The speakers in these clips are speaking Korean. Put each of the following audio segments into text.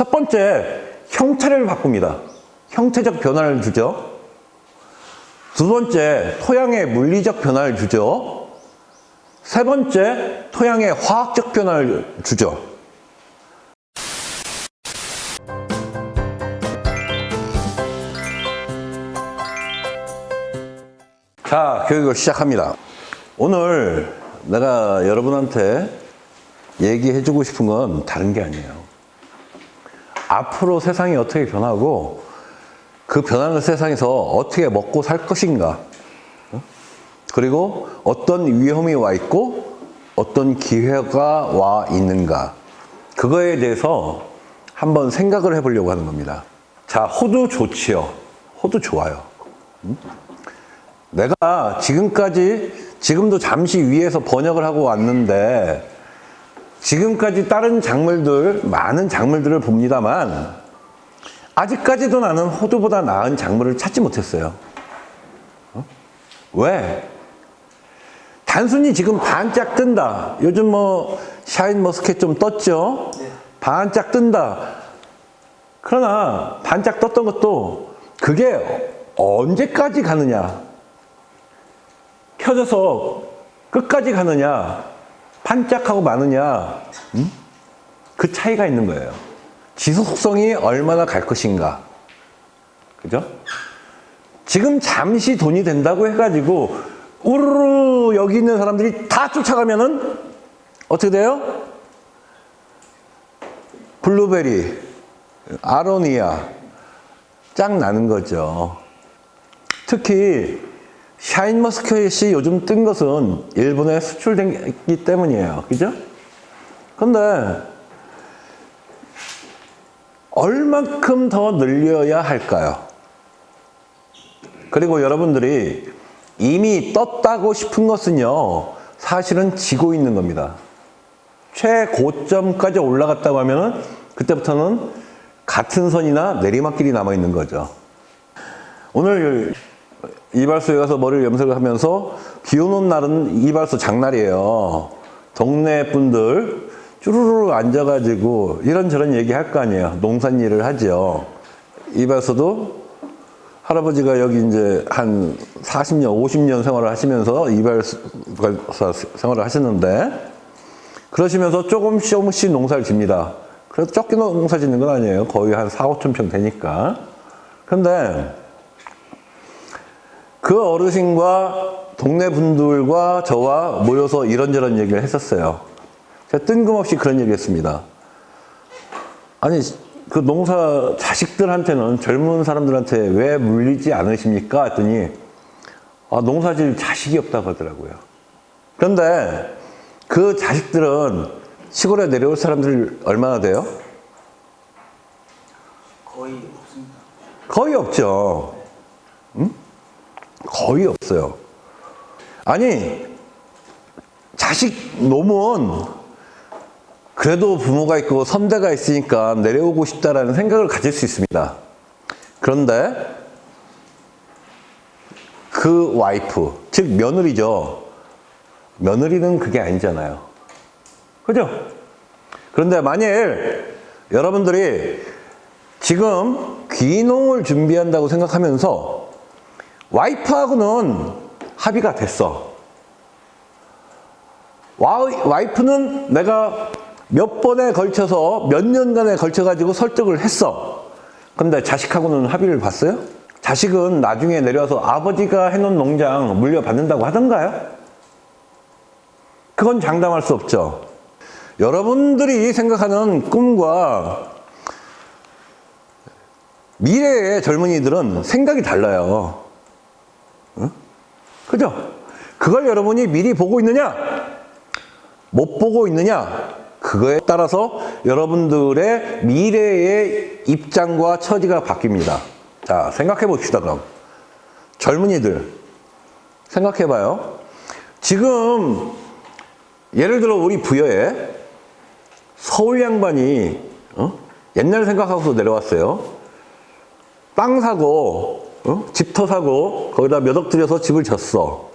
첫 번째, 형태를 바꿉니다. 형태적 변화를 주죠. 두 번째, 토양의 물리적 변화를 주죠. 세 번째, 토양의 화학적 변화를 주죠. 자, 교육을 시작합니다. 오늘 내가 여러분한테 얘기해주고 싶은 건 다른 게 아니에요. 앞으로 세상이 어떻게 변하고 그 변하는 세상에서 어떻게 먹고 살 것인가. 어? 그리고 어떤 위험이 와 있고 어떤 기회가 와 있는가. 그거에 대해서 한번 생각을 해보려고 하는 겁니다. 자, 호두 좋지요. 호두 좋아요. 내가 지금까지 지금도 잠시 위에서 번역을 하고 왔는데 지금까지 다른 작물들 많은 작물들을 봅니다만 아직까지도 나는 호두보다 나은 작물을 찾지 못했어요. 어? 왜? 단순히 지금 반짝 뜬다. 요즘 뭐 샤인 머스켓 좀 떴죠? 반짝 뜬다. 그러나 반짝 떴던 것도 그게 언제까지 가느냐? 켜져서 끝까지 가느냐, 반짝하고 마느냐, 음? 그 차이가 있는 거예요. 지속성이 얼마나 갈 것인가. 그죠? 지금 잠시 돈이 된다고 해가지고, 우르르 여기 있는 사람들이 다 쫓아가면은 어떻게 돼요? 블루베리, 아로니아, 짱 나는 거죠. 특히 샤인머스켓이 요즘 뜬 것은 일본에 수출되기 때문이에요. 그죠? 근데 얼만큼 더 늘려야 할까요? 그리고 여러분들이 이미 떴다고 싶은 것은요, 사실은 지고 있는 겁니다. 최고점까지 올라갔다고 하면은 그때부터는 같은 선이나 내리막길이 남아 있는 거죠. 오늘 이발소에 가서 머리를 염색을 하면서 비 오는 날은 이발소 장날이에요. 동네 분들 쭈루루 앉아가지고 이런저런 얘기 할 거 아니에요. 농산 일을 하죠. 이발소도 할아버지가 여기 이제 한 40년, 50년 생활을 하시면서 이발사 생활을 하셨는데 그러시면서 조금씩 조금씩 농사를 집니다. 그래서 적게 농사 짓는 건 아니에요. 거의 한 4, 5천 평 되니까. 근데 그 어르신과 동네 분들과 저와 모여서 이런저런 얘기를 했었어요. 제가 뜬금없이 그런 얘기 했습니다. 아니, 그 농사 자식들한테는 젊은 사람들한테 왜 물리지 않으십니까? 했더니, 아, 농사질 자식이 없다고 하더라고요. 그런데 그 자식들은 시골에 내려올 사람들 얼마나 돼요? 거의 없습니다. 거의 없죠. 응? 거의 없어요. 아니, 자식 놈은 그래도 부모가 있고 선대가 있으니까 내려오고 싶다라는 생각을 가질 수 있습니다. 그런데 그 와이프, 즉 며느리죠. 며느리는 그게 아니잖아요. 그죠? 그런데 만일 여러분들이 지금 귀농을 준비한다고 생각하면서 와이프하고는 합의가 됐어. 와이프는 내가 몇 번에 걸쳐서 몇 년간에 걸쳐가지고 설득을 했어. 근데 자식하고는 합의를 봤어요? 자식은 나중에 내려와서 아버지가 해놓은 농장 물려받는다고 하던가요? 그건 장담할 수 없죠. 여러분들이 생각하는 꿈과 미래의 젊은이들은 생각이 달라요. 응? 그죠? 그걸 여러분이 미리 보고 있느냐? 못 보고 있느냐? 그거에 따라서 여러분들의 미래의 입장과 처지가 바뀝니다. 자, 생각해 봅시다, 그럼. 젊은이들, 생각해 봐요. 지금, 예를 들어 우리 부여에 서울 양반이, 어? 옛날 생각하고서 내려왔어요. 땅 사고, 어? 집터 사고, 거기다 몇 억 들여서 집을 졌어.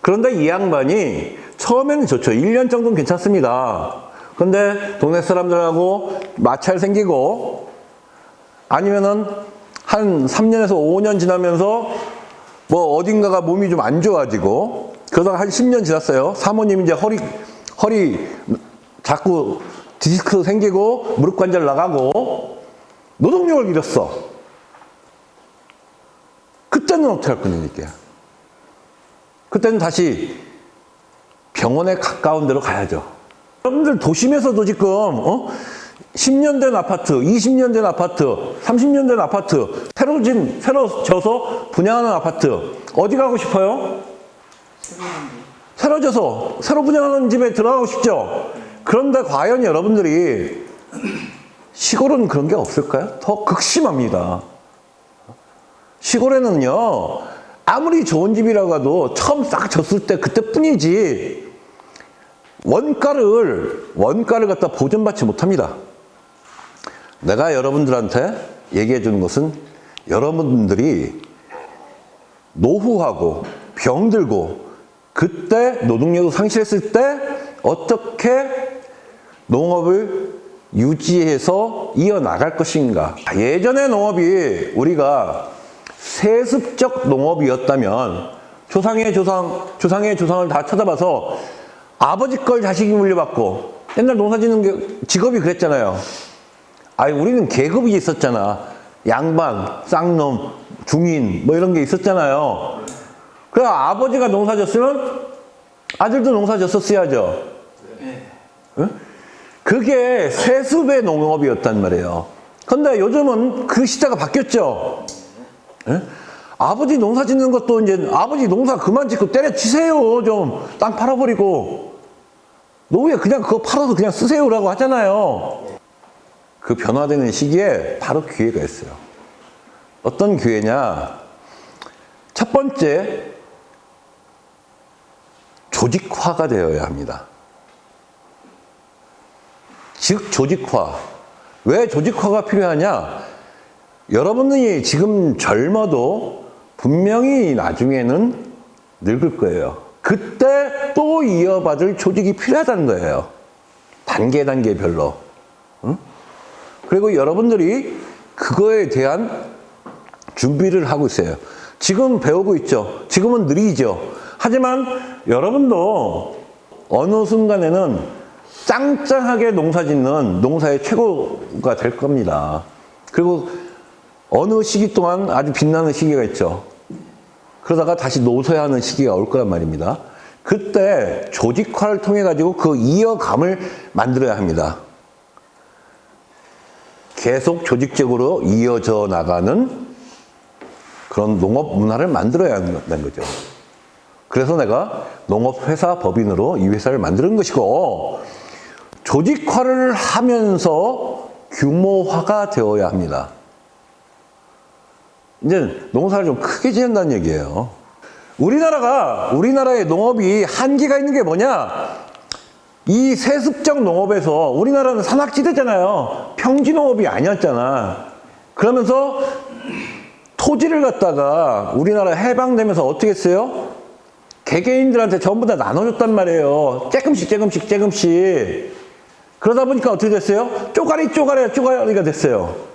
그런데 이 양반이 처음에는 좋죠. 1년 정도는 괜찮습니다. 근데 동네 사람들하고 마찰 생기고 아니면은 한 3년에서 5년 지나면서 뭐 어딘가가 몸이 좀 안 좋아지고 그러다가 한 10년 지났어요. 사모님 이제 허리 허리 자꾸 디스크 생기고 무릎 관절 나가고 노동력을 잃었어. 그때는 어떻게 할 거니까? 그때는 다시 병원에 가까운 데로 가야죠. 여러분들 도심에서도 지금 어? 10년 된 아파트, 20년 된 아파트, 30년 된 아파트, 새로 진, 새로 져서 분양하는 아파트 어디 가고 싶어요? 새로 져서 새로 분양하는 집에 들어가고 싶죠. 그런데 과연 여러분들이 시골은 그런 게 없을까요? 더 극심합니다. 시골에는요, 아무리 좋은 집이라고 해도 처음 싹 졌을 때 그때뿐이지, 원가를, 원가를 갖다 보전받지 못합니다. 내가 여러분들한테 얘기해 주는 것은 여러분들이 노후하고 병들고 그때 노동력을 상실했을 때 어떻게 농업을 유지해서 이어나갈 것인가. 예전의 농업이 우리가 세습적 농업이었다면 조상의 조상, 조상의 조상을 다 쳐다봐서 아버지 걸 자식이 물려받고 옛날 농사 짓는 게 직업이 그랬잖아요. 아니, 우리는 계급이 있었잖아. 양반, 쌍놈, 중인, 뭐 이런 게 있었잖아요. 그래, 아버지가 농사 졌으면 아들도 농사 졌었어야죠. 응? 그게 세습의 농업이었단 말이에요. 근데 요즘은 그 시대가 바뀌었죠. 예? 아버지 농사 짓는 것도 이제 아버지 농사 그만 짓고 때려치세요. 좀 땅 팔아버리고. 노후에 그냥 그거 팔아서 그냥 쓰세요라고 하잖아요. 그 변화되는 시기에 바로 기회가 있어요. 어떤 기회냐? 첫 번째, 조직화가 되어야 합니다. 즉, 조직화. 왜 조직화가 필요하냐? 여러분들이 지금 젊어도 분명히 나중에는 늙을 거예요. 그때 또 이어받을 조직이 필요하다는 거예요. 단계 단계별로. 응? 그리고 여러분들이 그거에 대한 준비를 하고 있어요. 지금 배우고 있죠. 지금은 느리죠. 하지만 여러분도 어느 순간에는 짱짱하게 농사 짓는 농사의 최고가 될 겁니다. 그리고 어느 시기 동안 아주 빛나는 시기가 있죠. 그러다가 다시 노서야 하는 시기가 올 거란 말입니다. 그때 조직화를 통해 가지고 그 이어감을 만들어야 합니다. 계속 조직적으로 이어져 나가는 그런 농업 문화를 만들어야 한다는 거죠. 그래서 내가 농업회사 법인으로 이 회사를 만드는 것이고, 조직화를 하면서 규모화가 되어야 합니다. 이제 농사를 좀 크게 지은다는 얘기예요. 우리나라가, 우리나라의 농업이 한계가 있는 게 뭐냐? 이 세습적 농업에서 우리나라는 산악지대잖아요. 평지 농업이 아니었잖아. 그러면서 토지를 갖다가 우리나라 해방되면서 어떻게 했어요? 개개인들한테 전부 다 나눠줬단 말이에요. 조금씩, 조금씩, 조금씩. 그러다 보니까 어떻게 됐어요? 쪼가리, 쪼가리, 쪼가리가 됐어요.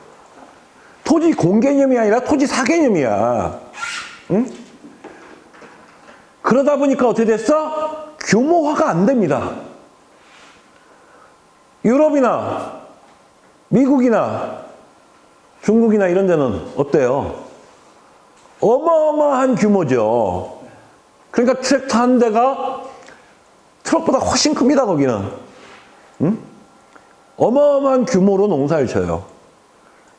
토지 공개념이 아니라 토지 사개념이야. 응? 그러다 보니까 어떻게 됐어? 규모화가 안 됩니다. 유럽이나 미국이나 중국이나 이런 데는 어때요? 어마어마한 규모죠. 그러니까 트랙터 한 대가 트럭보다 훨씬 큽니다, 거기는. 응? 어마어마한 규모로 농사를 쳐요.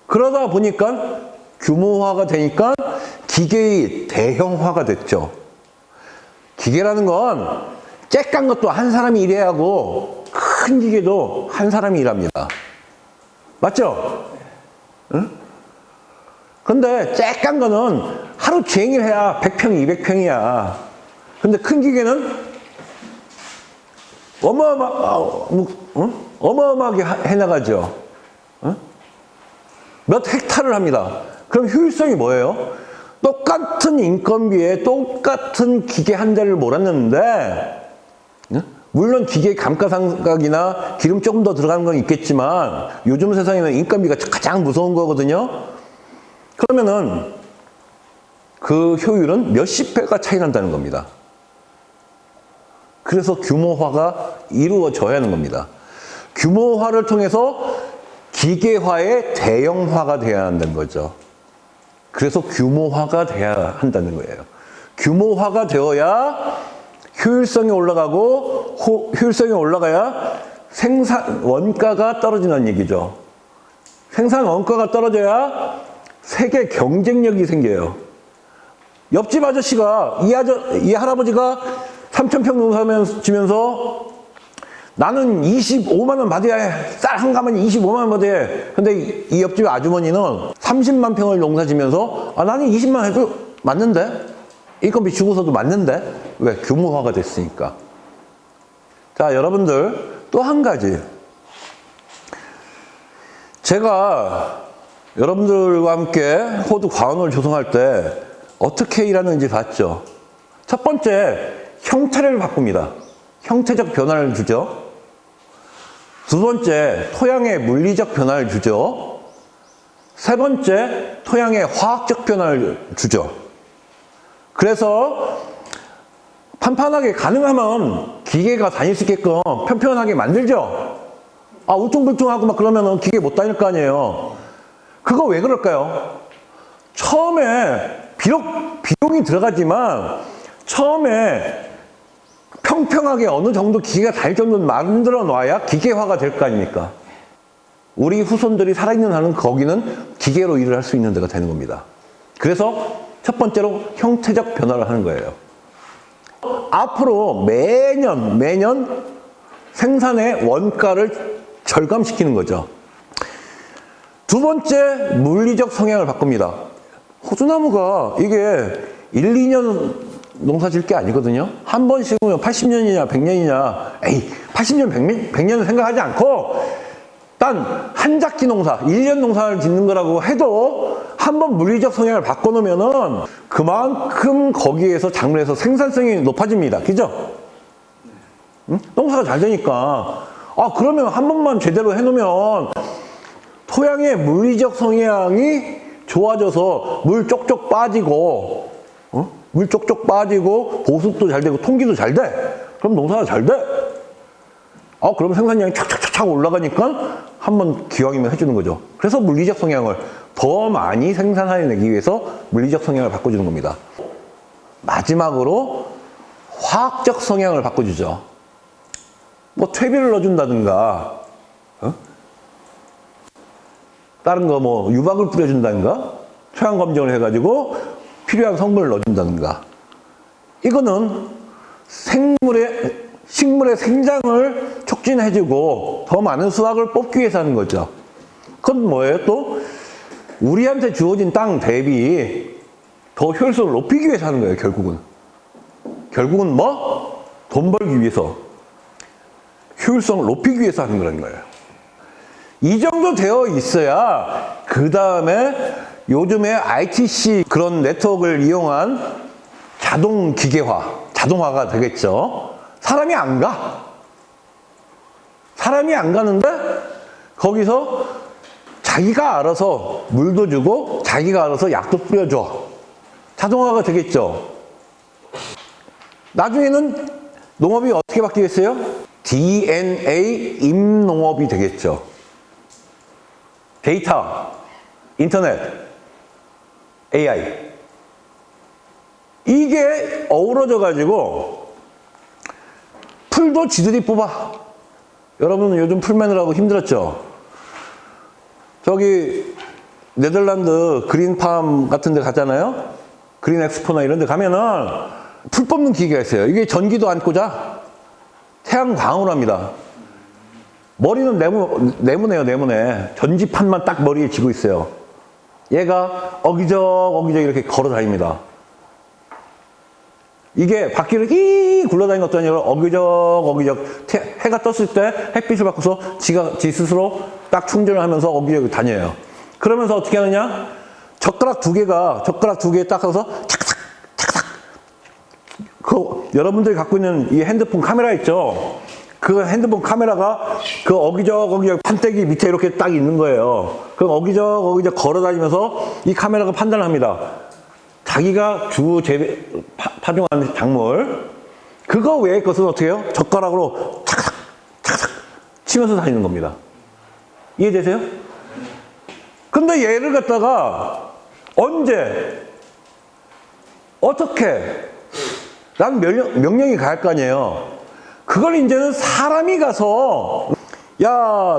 그러다 보니까 규모화가 되니까 기계의 대형화가 됐죠. 기계라는 건 쬐깐 것도 한 사람이 일해야 하고 큰 기계도 한 사람이 일합니다. 맞죠? 응? 근데 쬐깐 거는 하루 종일 해야 100평, 200평이야. 근데 큰 기계는 어마어마, 아, 뭐, 응? 어마어마하게 하- 해나가죠. 응? 몇 헥타를 합니다. 그럼 효율성이 뭐예요? 똑같은 인건비에 똑같은 기계 한 대를 몰았는데 응? 물론 기계 감가상각이나 기름 조금 더 들어가는 건 있겠지만 요즘 세상에는 인건비가 가장 무서운 거거든요. 그러면은 그 효율은 몇십 배가 차이 난다는 겁니다. 그래서 규모화가 이루어져야 하는 겁니다. 규모화를 통해서 기계화의 대형화가 돼야 한다는 거죠. 그래서 규모화가 돼야 한다는 거예요. 규모화가 되어야 효율성이 올라가고 호- 효율성이 올라가야 생산 원가가 떨어지는 얘기죠. 생산 원가가 떨어져야 세계 경쟁력이 생겨요. 옆집 아저씨가 이 아저 이 할아버지가 3천 평 농사면 지면서 나는 25만 원 받아야 해. 쌀 한 가마니 25만 원 받아야 해. 근데 이, 이 옆집 아주머니는 30만 평을 농사 지면서 아 나는 20만 해도 맞는데 인건비 주고서도 맞는데 왜 규모화가 됐으니까. 자 여러분들 또 한 가지 제가 여러분들과 함께 호두 과원을 조성할 때 어떻게 일하는지 봤죠. 첫 번째, 형태를 바꿉니다. 형태적 변화를 주죠. 두 번째, 토양의 물리적 변화를 주죠. 세 번째, 토양의 화학적 변화를 주죠. 그래서 판판하게 가능하면 기계가 다닐 수 있게끔 편편하게 만들죠. 아, 울퉁불퉁하고 막 그러면은 기계 못 다닐 거 아니에요. 그거 왜 그럴까요? 처음에 비록 비용이 들어가지만 처음에 평평하게 어느 정도 기계가 다닐 정도는 만들어 놔야 기계화가 될 거 아닙니까? 우리 후손들이 살아있는 한은 거기는 기계로 일을 할 수 있는 데가 되는 겁니다. 그래서 첫 번째로 형태적 변화를 하는 거예요. 앞으로 매년, 매년 생산의 원가를 절감시키는 거죠. 두 번째, 물리적 성향을 바꿉니다. 호두나무가 이게 1, 2년 농사 질 게 아니거든요. 한 번 심으면 80년이냐, 100년이냐, 에이, 80년, 100년, 100년은 생각하지 않고, 단, 한 작기 농사, 1년 농사를 짓는 거라고 해도, 한 번 물리적 성향을 바꿔놓으면은, 그만큼 거기에서 작물에서 생산성이 높아집니다. 그죠? 응? 농사가 잘 되니까. 아, 그러면 한 번만 제대로 해놓으면, 토양의 물리적 성향이 좋아져서 물 쪽쪽 빠지고, 어? 물 쪽쪽 빠지고, 보습도 잘 되고, 통기도 잘 돼. 그럼 농사가 잘 돼. 아, 그럼 생산량이 착착착착 올라가니까 한번 기왕이면 해주는 거죠. 그래서 물리적 성향을 더 많이 생산해내기 위해서 물리적 성향을 바꿔주는 겁니다. 마지막으로 화학적 성향을 바꿔주죠. 뭐 퇴비를 넣어준다든가, 어? 다른 거 뭐 유박을 뿌려준다든가, 토양 검정을 해가지고 필요한 성분을 넣어준다든가. 이거는 생물의 식물의 생장을 촉진해주고 더 많은 수확을 뽑기 위해서 하는 거죠. 그건 뭐예요? 또 우리한테 주어진 땅 대비 더 효율성을 높이기 위해서 하는 거예요. 결국은 결국은 뭐? 돈 벌기 위해서 효율성을 높이기 위해서 하는 거라는 거예요. 이 정도 되어 있어야 그 다음에 요즘에 ITC 그런 네트워크를 이용한 자동 기계화, 자동화가 되겠죠. 사람이 안 가. 사람이 안 가는데 거기서 자기가 알아서 물도 주고 자기가 알아서 약도 뿌려줘. 자동화가 되겠죠. 나중에는 농업이 어떻게 바뀌겠어요? DNA 임농업이 되겠죠. 데이터, 인터넷, AI. 이게 어우러져 가지고 풀도 지들이 뽑아. 여러분은 요즘 풀 매느라고 힘들었죠? 저기 네덜란드 그린팜 같은 데 가잖아요? 그린 엑스포나 이런 데 가면은 풀 뽑는 기계가 있어요. 이게 전기도 안 꽂아. 태양광으로 합니다. 머리는 네모, 네모네요, 네모네. 전지판만 딱 머리에 쥐고 있어요. 얘가 어기적, 어기적 이렇게 걸어 다닙니다. 이게 바퀴를 이 굴러다니는 것도 아니라 어기적, 어기적. 태- 해가 떴을 때 햇빛을 받고서 지가, 지 스스로 딱 충전을 하면서 어기적 다녀요. 그러면서 어떻게 하느냐? 젓가락 두 개가, 젓가락 두 개에 딱 가서 착착, 착착. 그, 여러분들이 갖고 있는 이 핸드폰 카메라 있죠? 그 핸드폰 카메라가 그 어기적 어기적 판때기 밑에 이렇게 딱 있는 거예요. 그 어기적 어기적 걸어 다니면서 이 카메라가 판단을 합니다. 자기가 주 재배, 파, 파종하는 작물, 그거 외의 것은 어떻게 해요? 젓가락으로 차삭, 차삭 치면서 다니는 겁니다. 이해되세요? 근데 얘를 갖다가 언제, 어떻게, 난 명령, 명령이 가할 거 아니에요. 그걸 이제는 사람이 가서, 야,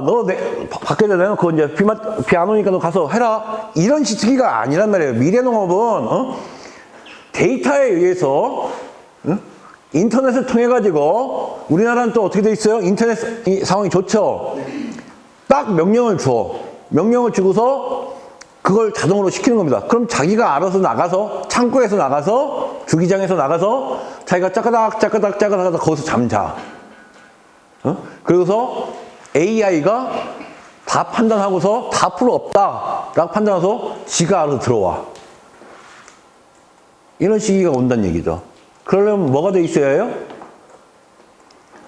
너 내, 바- 밖에 내놓고 이제 비만, 비 안 오니까 너 가서 해라. 이런 시기가 아니란 말이에요. 미래농업은, 어? 데이터에 의해서, 응? 인터넷을 통해 가지고, 우리나라는 또 어떻게 돼 있어요? 인터넷 이 상황이 좋죠? 딱 명령을 줘. 명령을 주고서 그걸 자동으로 시키는 겁니다. 그럼 자기가 알아서 나가서 창고에서 나가서 주기장에서 나가서 자기가 짜까닥 짜까닥 짜까닥 거기서 잠자. 어? 그러고서 AI가 다 판단하고서 다 풀어 없다. 라고 판단해서 지가 알아서 들어와. 이런 시기가 온다는 얘기죠. 그러려면 뭐가 돼 있어야 해요?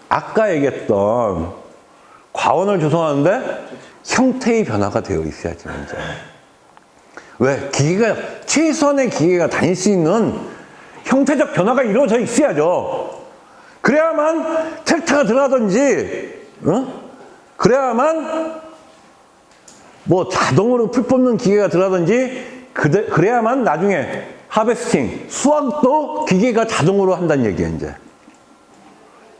아까 얘기했던 과원을 조성하는데 형태의 변화가 되어 있어야지 먼저. 왜? 기계가 최선의 기계가 다닐 수 있는 형태적 변화가 이루어져 있어야죠. 그래야만 트랙터가 들어가든지, 어? 그래야만 뭐 자동으로 풀 뽑는 기계가 들어가든지, 그대, 그래야만 나중에 하베스팅, 수확도 기계가 자동으로 한다는 얘기예요, 이제.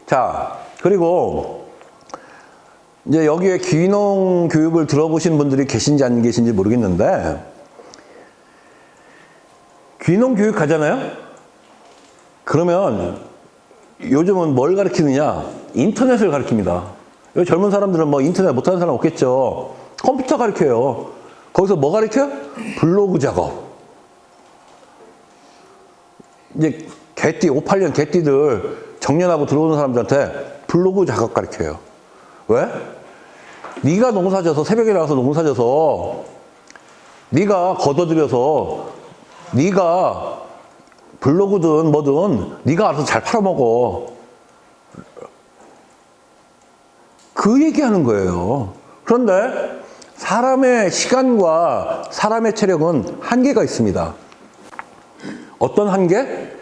자, 그리고 이제 여기에 귀농 교육을 들어보신 분들이 계신지 안 계신지 모르겠는데, 귀농 교육 가잖아요? 그러면 요즘은 뭘 가르치느냐? 인터넷을 가르칩니다. 여기 젊은 사람들은 뭐 인터넷 못하는 사람 없겠죠? 컴퓨터 가르쳐요. 거기서 뭐 가르쳐요? 블로그 작업. 이제 개띠, 58년 개띠들 정년하고 들어오는 사람들한테 블로그 작업 가르쳐요. 왜? 네가 농사져서 새벽에 나가서 농사져서 네가 걷어들여서 네가 블로그든 뭐든 네가 알아서 잘 팔아먹어. 그 얘기하는 거예요. 그런데 사람의 시간과 사람의 체력은 한계가 있습니다. 어떤 한계?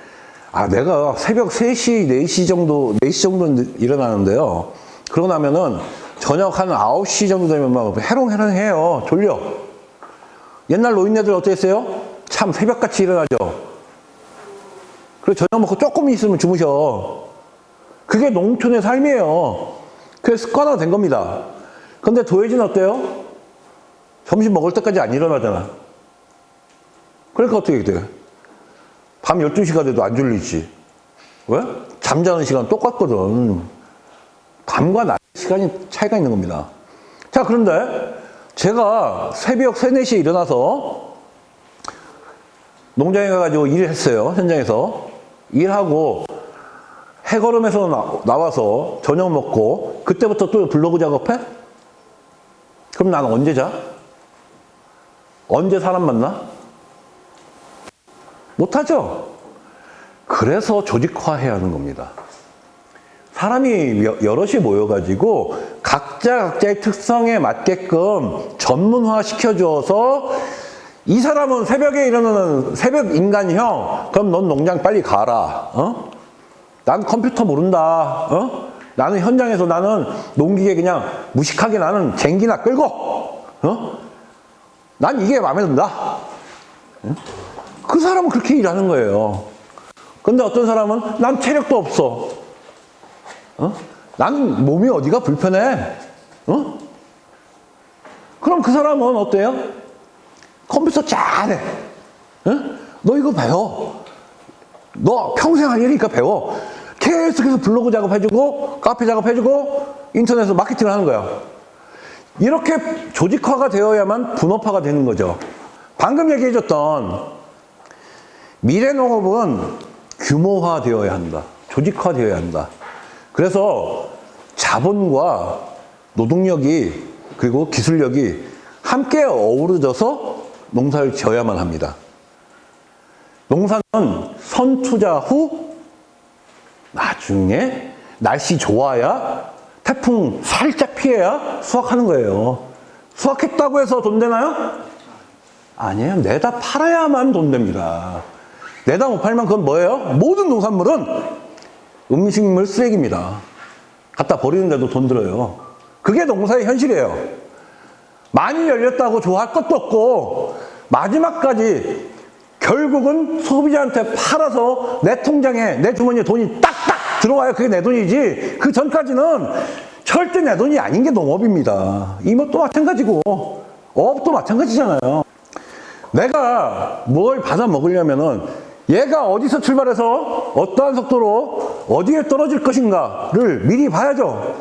아, 내가 새벽 3시, 4시 정도, 4시 정도 일어나는데요. 그러고 나면은 저녁 한 9시 정도 되면 막 해롱해롱 해요. 졸려. 옛날 노인네들 어떻게 했어요? 참 새벽같이 일어나죠. 그리고 저녁 먹고 조금 있으면 주무셔. 그게 농촌의 삶이에요. 그게 습관화가 된 겁니다. 근데 도예지는 어때요? 점심 먹을 때까지 안 일어나잖아. 그러니까 어떻게 돼? 밤 12시가 돼도 안 졸리지. 왜? 잠자는 시간 똑같거든. 밤과 낮 시간이 차이가 있는 겁니다. 자, 그런데 제가 새벽 3, 4시에 일어나서 농장에 가가지고 일을 했어요. 현장에서. 일하고 해걸음에서 나, 나와서 저녁 먹고 그때부터 또 블로그 작업해? 그럼 나는 언제 자? 언제 사람 만나? 못하죠? 그래서 조직화해야 하는 겁니다. 사람이 여- 여럿이 모여가지고 각자 각자의 특성에 맞게끔 전문화 시켜줘서 이 사람은 새벽에 일어나는 새벽 인간형, 그럼 넌 농장 빨리 가라. 어? 난 컴퓨터 모른다. 어? 나는 현장에서 나는 농기계 그냥 무식하게 나는 쟁기나 끌고, 어? 난 이게 마음에 든다. 응? 그 사람은 그렇게 일하는 거예요. 근데 어떤 사람은 난 체력도 없어. 어? 나는 몸이 어디가 불편해. 어? 그럼 그 사람은 어때요? 컴퓨터 잘해. 어? 너 이거 배워. 너 평생 할 일이니까 배워. 계속해서 블로그 작업해주고, 카페 작업해주고, 인터넷에서 마케팅을 하는 거야. 이렇게 조직화가 되어야만 분업화가 되는 거죠. 방금 얘기해줬던 미래 농업은 규모화 되어야 한다. 조직화 되어야 한다. 그래서 자본과 노동력이 그리고 기술력이 함께 어우러져서 농사를 지어야만 합니다. 농사는 선투자 후 나중에 날씨 좋아야 태풍 살짝 피해야 수확하는 거예요. 수확했다고 해서 돈 되나요? 아니에요. 내다 팔아야만 돈 됩니다. 내다 못 팔면 그건 뭐예요? 모든 농산물은 음식물 쓰레기입니다. 갖다 버리는데도 돈 들어요. 그게 농사의 현실이에요. 많이 열렸다고 좋아할 것도 없고 마지막까지 결국은 소비자한테 팔아서 내 통장에 내 주머니에 돈이 딱딱 들어와야 그게 내 돈이지 그 전까지는 절대 내 돈이 아닌 게 농업입니다. 임업도 마찬가지고 어업도 마찬가지잖아요. 내가 뭘 받아 먹으려면은 얘가 어디서 출발해서 어떠한 속도로 어디에 떨어질 것인가를 미리 봐야죠.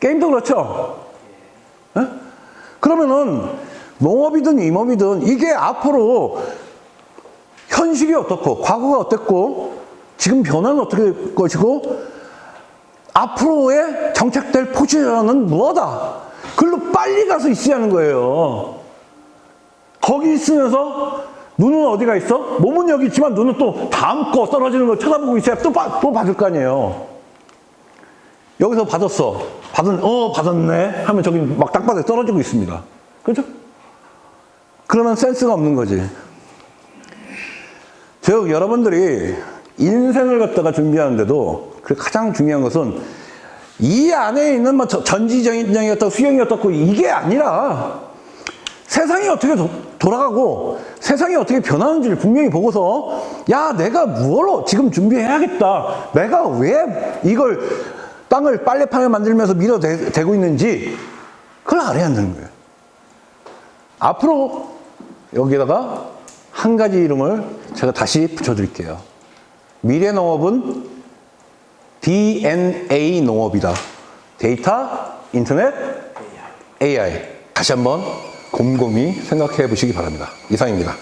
게임도 그렇죠. 예? 그러면은 농업이든 임업이든 이게 앞으로 현실이 어떻고 과거가 어땠고 지금 변화는 어떻게 될 것이고 앞으로의 정책될 포지션은 무엇이다. 글로 빨리 가서 하는 거예요. 거기 있으면서 눈은 어디가 있어? 몸은 여기 있지만 눈은 또 다음 거 떨어지는 거 쳐다보고 있어야 또, 받- 또 받을 거 아니에요. 여기서 받았어. 받은, 어, 받았네. 하면 저기 막 땅바닥에 떨어지고 있습니다. 그죠? 그러면 센스가 없는 거지. 즉, 여러분들이 인생을 갖다가 준비하는데도 그 가장 중요한 것은 이 안에 있는 뭐 저- 전지전형이 어떻고 수형이 어떻고 이게 아니라 세상이 어떻게 도- 돌아가고 세상이 어떻게 변하는지를 분명히 보고서 야 내가 무엇로 지금 준비해야겠다 내가 왜 이걸 땅을 빨래판을 만들면서 밀어대고 있는지 그걸 알아야 한다는 거예요 앞으로 여기다가 한 가지 이름을 제가 다시 붙여드릴게요 미래 농업은 DNA 농업이다 데이터, 인터넷, AI 다시 한번 곰곰이 생각해 보시기 바랍니다. 이상입니다.